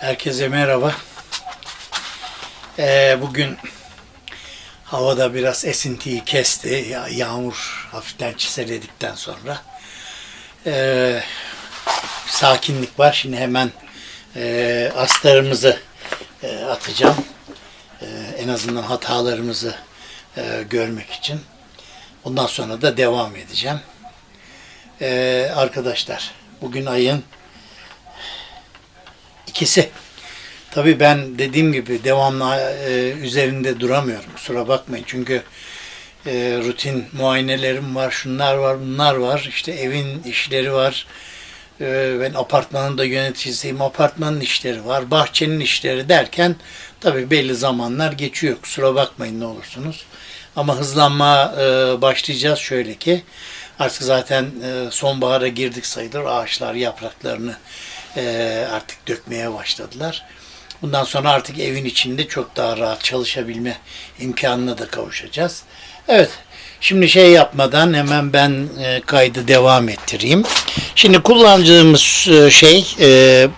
Herkese merhaba. Ee, bugün havada biraz esintiyi kesti. Ya, yağmur hafiften çiseledikten sonra. Ee, sakinlik var. Şimdi hemen e, astarımızı e, atacağım. E, en azından hatalarımızı e, görmek için. Ondan sonra da devam edeceğim. Ee, arkadaşlar bugün ayın ikisi. Tabii ben dediğim gibi devamlı e, üzerinde duramıyorum. Kusura bakmayın. Çünkü e, rutin muayenelerim var, şunlar var, bunlar var. İşte evin işleri var. E, ben apartmanın da yöneticisiyim. Apartmanın işleri var. Bahçenin işleri derken tabii belli zamanlar geçiyor. Kusura bakmayın ne olursunuz. Ama hızlanma e, başlayacağız şöyle ki artık zaten e, sonbahara girdik sayılır. Ağaçlar yapraklarını e, artık dökmeye başladılar. Bundan sonra artık evin içinde çok daha rahat çalışabilme imkanına da kavuşacağız. Evet, şimdi şey yapmadan hemen ben e, kaydı devam ettireyim. Şimdi kullanacağımız e, şey e,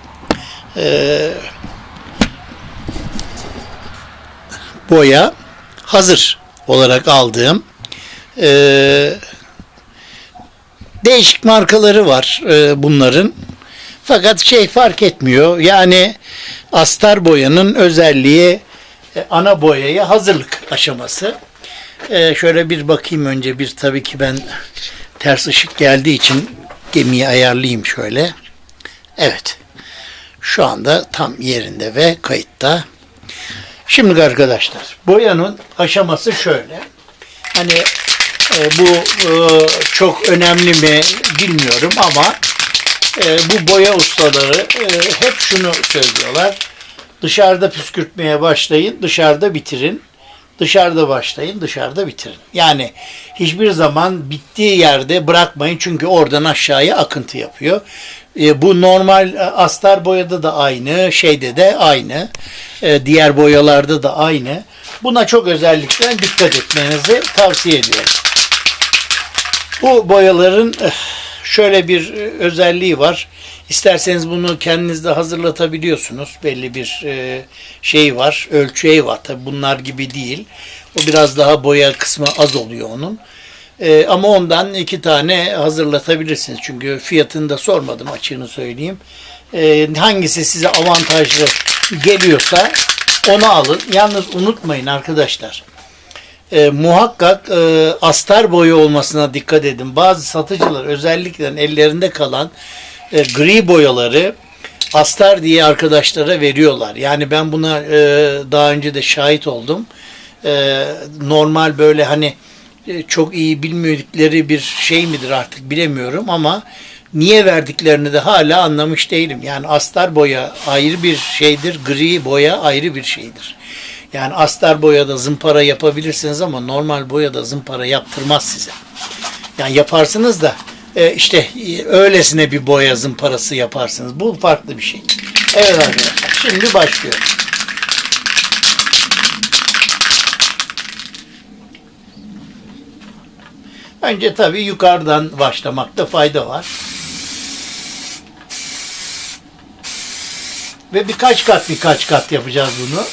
boya hazır olarak aldığım değişik markaları var bunların. Fakat şey fark etmiyor. Yani astar boyanın özelliği e, ana boyaya hazırlık aşaması. E, şöyle bir bakayım önce bir tabii ki ben ters ışık geldiği için gemiyi ayarlayayım şöyle. Evet. Şu anda tam yerinde ve kayıtta. Şimdi arkadaşlar boyanın aşaması şöyle. Hani e, bu e, çok önemli mi bilmiyorum ama e, bu boya ustaları e, hep şunu söylüyorlar. Dışarıda püskürtmeye başlayın, dışarıda bitirin. Dışarıda başlayın, dışarıda bitirin. Yani hiçbir zaman bittiği yerde bırakmayın çünkü oradan aşağıya akıntı yapıyor. E, bu normal e, astar boyada da aynı, şeyde de aynı, e, diğer boyalarda da aynı. Buna çok özellikle dikkat etmenizi tavsiye ediyorum. Bu boyaların eh, şöyle bir e, özelliği var. İsterseniz bunu kendiniz de hazırlatabiliyorsunuz. Belli bir e, şey var, ölçeği var. Tabi bunlar gibi değil. O biraz daha boya kısmı az oluyor onun. E, ama ondan iki tane hazırlatabilirsiniz. Çünkü fiyatını da sormadım açığını söyleyeyim. Hangisi size avantajlı geliyorsa onu alın. Yalnız unutmayın arkadaşlar e, muhakkak e, astar boyu olmasına dikkat edin. Bazı satıcılar özellikle ellerinde kalan e, gri boyaları astar diye arkadaşlara veriyorlar. Yani ben buna e, daha önce de şahit oldum. E, normal böyle hani e, çok iyi bilmedikleri bir şey midir artık bilemiyorum ama niye verdiklerini de hala anlamış değilim. Yani astar boya ayrı bir şeydir, gri boya ayrı bir şeydir. Yani astar boyada zımpara yapabilirsiniz ama normal boyada zımpara yaptırmaz size. Yani yaparsınız da e, işte e, öylesine bir boya zımparası yaparsınız. Bu farklı bir şey. Evet arkadaşlar şimdi başlıyorum. Önce tabii yukarıdan başlamakta fayda var. Ve birkaç kat birkaç kat yapacağız bunu.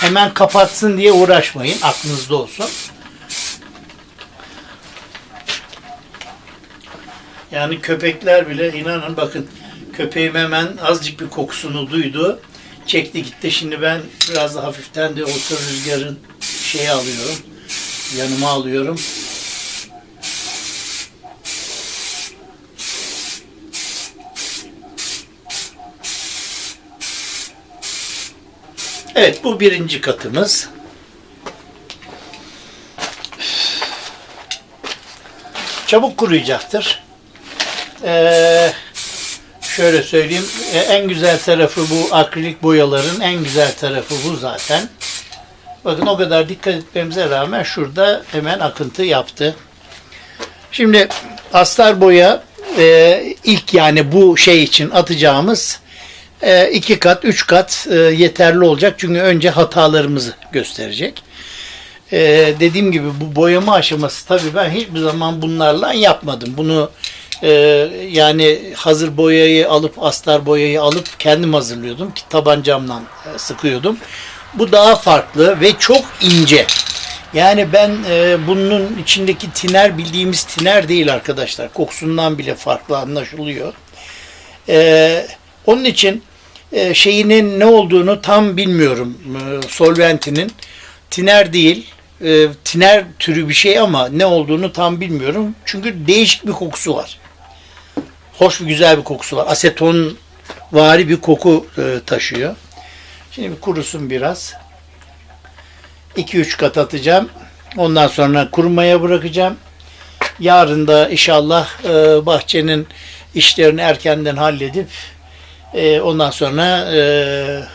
Hemen kapatsın diye uğraşmayın. Aklınızda olsun. Yani köpekler bile inanın bakın köpeğim hemen azıcık bir kokusunu duydu. Çekti gitti. Şimdi ben biraz da hafiften de olsa rüzgarın şeyi alıyorum. Yanıma alıyorum. Evet bu birinci katımız. Çabuk kuruyacaktır. Ee, şöyle söyleyeyim. e, En güzel tarafı bu akrilik boyaların en güzel tarafı bu zaten. Bakın o kadar dikkat etmemize rağmen şurada hemen akıntı yaptı. Şimdi astar boya e, ilk yani bu şey için atacağımız e, iki kat, üç kat e, yeterli olacak. Çünkü önce hatalarımızı gösterecek. E, dediğim gibi bu boyama aşaması tabii ben hiçbir zaman bunlarla yapmadım. Bunu e, yani hazır boyayı alıp astar boyayı alıp kendim hazırlıyordum ki tabancamla sıkıyordum. Bu daha farklı ve çok ince. Yani ben e, bunun içindeki tiner bildiğimiz tiner değil arkadaşlar. Kokusundan bile farklı anlaşılıyor. E, onun için e, şeyinin ne olduğunu tam bilmiyorum. E, solventinin tiner değil. E, tiner türü bir şey ama ne olduğunu tam bilmiyorum. Çünkü değişik bir kokusu var. Hoş ve güzel bir kokusu var. Aseton vari bir koku e, taşıyor. Şimdi bir kurusun biraz. 2-3 kat atacağım. Ondan sonra kurumaya bırakacağım. Yarın da inşallah e, bahçenin işlerini erkenden halledip e, ondan sonra e,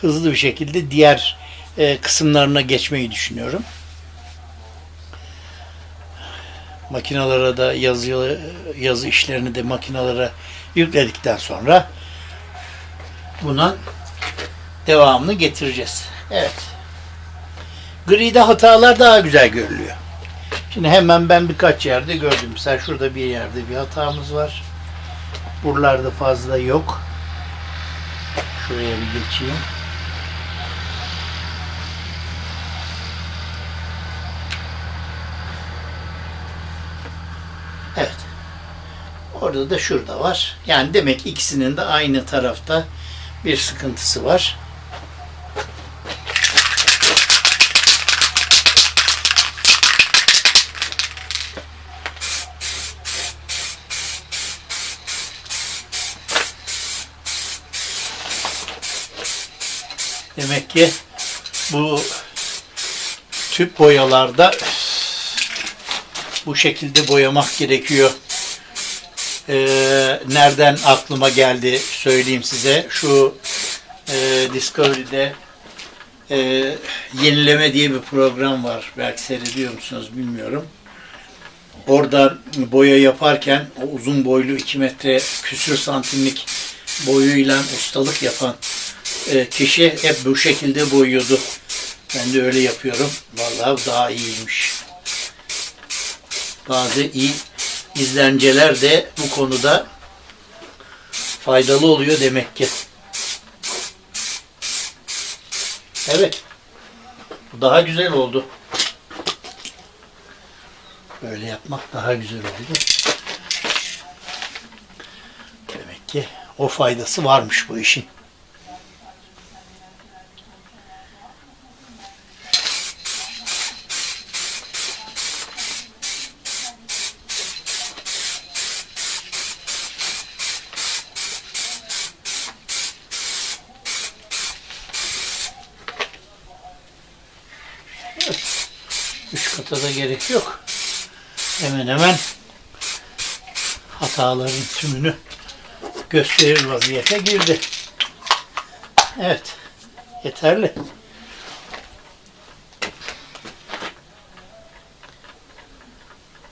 hızlı bir şekilde diğer e, kısımlarına geçmeyi düşünüyorum. Makinalara da yazı yazı işlerini de makinalara yükledikten sonra buna devamını getireceğiz. Evet. Gri'de hatalar daha güzel görülüyor. Şimdi hemen ben birkaç yerde gördüm. Mesela şurada bir yerde bir hatamız var. Buralarda fazla yok. Şuraya bir geçeyim. Evet. Orada da şurada var. Yani demek ki ikisinin de aynı tarafta bir sıkıntısı var. Demek ki bu tüp boyalarda bu şekilde boyamak gerekiyor. Ee, nereden aklıma geldi söyleyeyim size. Şu e, Discovery'de e, yenileme diye bir program var. Belki seyrediyor musunuz bilmiyorum. Orada boya yaparken o uzun boylu 2 metre küsür santimlik boyuyla ustalık yapan e, kişi hep bu şekilde boyuyordu. Ben de öyle yapıyorum. Vallahi daha iyiymiş. Bazı iyi izlenceler de bu konuda faydalı oluyor demek ki. Evet. Daha güzel oldu. Böyle yapmak daha güzel oldu. Demek ki o faydası varmış bu işin. Üç kata da gerek yok. Hemen hemen hataların tümünü gösterir vaziyete girdi. Evet. Yeterli.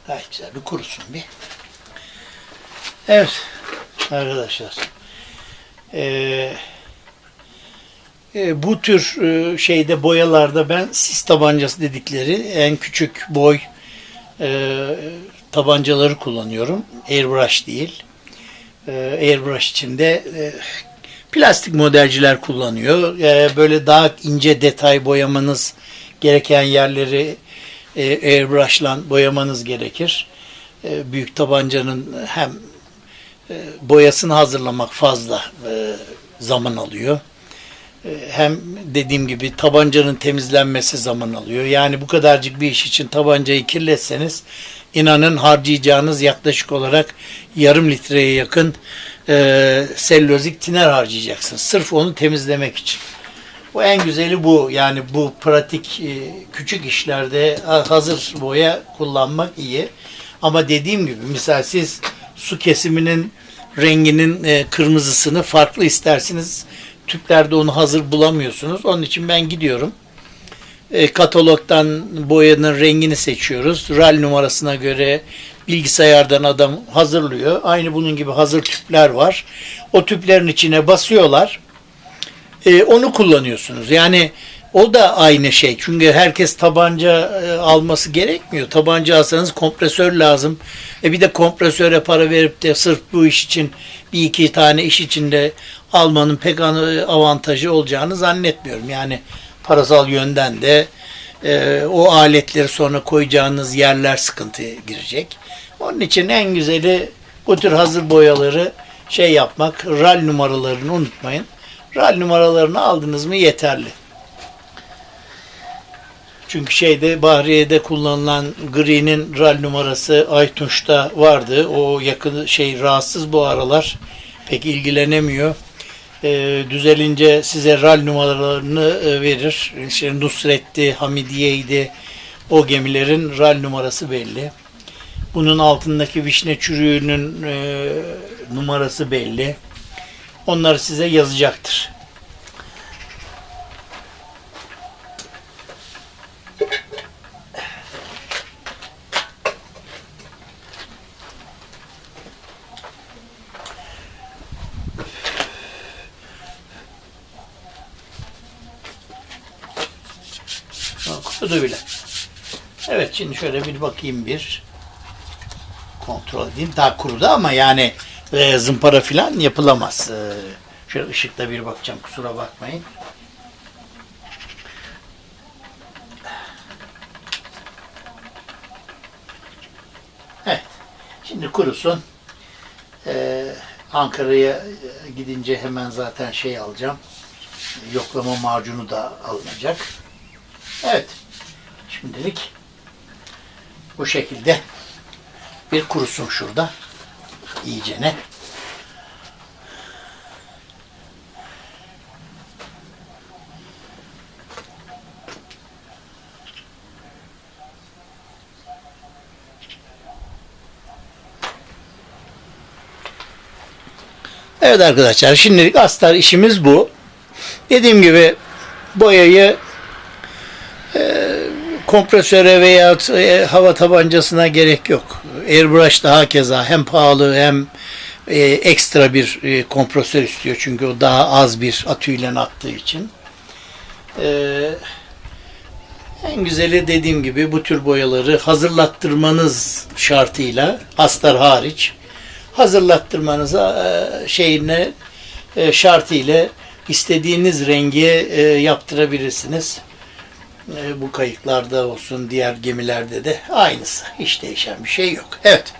Gayet güzel bir kurusun bir. Evet. Arkadaşlar. Eee e, bu tür e, şeyde boyalarda ben sis tabancası dedikleri en küçük boy e, tabancaları kullanıyorum. Airbrush değil. E, airbrush içinde e, plastik modelciler kullanıyor. E, böyle daha ince detay boyamanız gereken yerleri e, airbrush'la boyamanız gerekir. E, büyük tabancanın hem e, boyasını hazırlamak fazla e, zaman alıyor hem dediğim gibi tabancanın temizlenmesi zaman alıyor. Yani bu kadarcık bir iş için tabancayı kirletseniz inanın harcayacağınız yaklaşık olarak yarım litreye yakın e, selülozik tiner harcayacaksınız. Sırf onu temizlemek için. Bu en güzeli bu. Yani bu pratik e, küçük işlerde hazır boya kullanmak iyi. Ama dediğim gibi misal siz su kesiminin renginin e, kırmızısını farklı istersiniz tüplerde onu hazır bulamıyorsunuz. Onun için ben gidiyorum. E, katalogdan boyanın rengini seçiyoruz. RAL numarasına göre bilgisayardan adam hazırlıyor. Aynı bunun gibi hazır tüpler var. O tüplerin içine basıyorlar. E, onu kullanıyorsunuz. Yani O da aynı şey. Çünkü herkes tabanca e, alması gerekmiyor. Tabanca alsanız kompresör lazım. E bir de kompresöre para verip de sırf bu iş için bir iki tane iş içinde almanın pek an- avantajı olacağını zannetmiyorum. Yani parasal yönden de e, o aletleri sonra koyacağınız yerler sıkıntıya girecek. Onun için en güzeli bu tür hazır boyaları şey yapmak, RAL numaralarını unutmayın. RAL numaralarını aldınız mı yeterli. Çünkü şeyde Bahriye'de kullanılan gri'nin RAL numarası Aytunç'ta vardı. O yakın şey rahatsız bu aralar. Pek ilgilenemiyor. Ee, düzelince size RAL numaralarını e, verir. İşte Nusret'ti, Hamidiye'ydi. O gemilerin RAL numarası belli. Bunun altındaki vişne çürüğünün e, numarası belli. Onları size yazacaktır. Ha, Kurudu bile. Evet şimdi şöyle bir bakayım bir. Kontrol edeyim. Daha kurudu ama yani e, zımpara falan yapılamaz. E, şöyle ışıkta bir bakacağım kusura bakmayın. Evet. Şimdi kurusun. E, Ankara'ya e, gidince hemen zaten şey alacağım. Yoklama macunu da alınacak. Evet. Şimdilik bu şekilde bir kurusun şurada. İyicene. Evet arkadaşlar şimdilik astar işimiz bu. Dediğim gibi boyayı kompresöre veya e, hava tabancasına gerek yok. Airbrush daha keza hem pahalı hem e, ekstra bir e, kompresör istiyor çünkü o daha az bir atüyle attığı için. E, en güzeli dediğim gibi bu tür boyaları hazırlattırmanız şartıyla hastar hariç hazırlattırmanıza e, şeyine e, şartıyla istediğiniz rengi yaptırabilirsiniz. E, bu kayıklarda olsun, diğer gemilerde de aynısı. Hiç değişen bir şey yok. Evet.